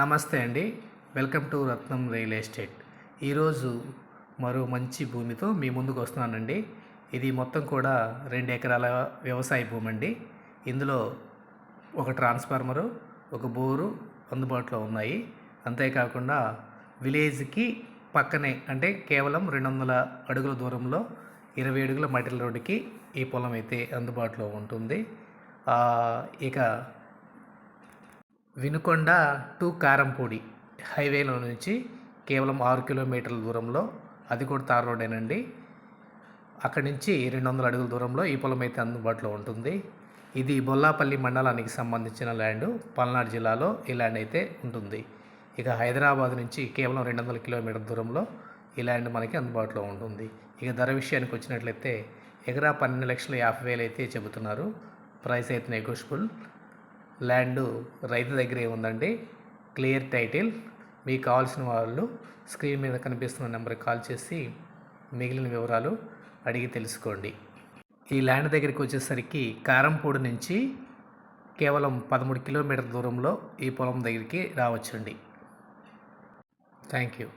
నమస్తే అండి. Welcome to Ratnam real estate. ఈరోజు మరో మంచి భూమితో మీ ముందుకు వస్తున్నానండి. ఇది మొత్తం కూడా రెండు ఎకరాల వ్యవసాయ భూమి అండి. ఇందులో ఒక ట్రాన్స్ఫార్మరు ఒక బోరు అందుబాటులో ఉన్నాయి. అంతేకాకుండా విలేజ్కి పక్కనే అంటే కేవలం రెండు వందల అడుగుల దూరంలో ఇరవై అడుగుల మటిల రోడ్డుకి ఈ పొలం అయితే అందుబాటులో ఉంటుంది. ఇక వినుకొండ టు కారంపూడి హైవేలో నుంచి కేవలం ఆరు కిలోమీటర్ల దూరంలో అది కూడా తార్ రోడేనండి. అక్కడి నుంచి రెండు వందల అడుగుల దూరంలో ఈ పొలం అయితే అందుబాటులో ఉంటుంది. ఇది బొల్లాపల్లి మండలానికి సంబంధించిన ల్యాండ్. పల్నాడు జిల్లాలో ఈ ల్యాండ్ అయితే ఉంటుంది. ఇక హైదరాబాద్ నుంచి కేవలం రెండు వందల కిలోమీటర్ల దూరంలో ఈ ల్యాండ్ మనకి అందుబాటులో ఉంటుంది. ఇక ధర విషయానికి వచ్చినట్లయితే ఎకరా పన్నెండు లక్షల యాభై వేలు అయితే చెబుతున్నారు. ప్రైస్ అయితే నెగోషియబుల్. ల్యాండ్ రైతు దగ్గరే ఉందండి. Clear title. మీకు కావాల్సిన వాళ్ళు స్క్రీన్ మీద కనిపిస్తున్న నెంబర్కి కాల్ చేసి మిగిలిన వివరాలు అడిగి తెలుసుకోండి. ఈ ల్యాండ్ దగ్గరికి వచ్చేసరికి కారంపూడి నుంచి కేవలం పదమూడు కిలోమీటర్ దూరంలో ఈ పొలం దగ్గరికి రావచ్చండి. Thank you.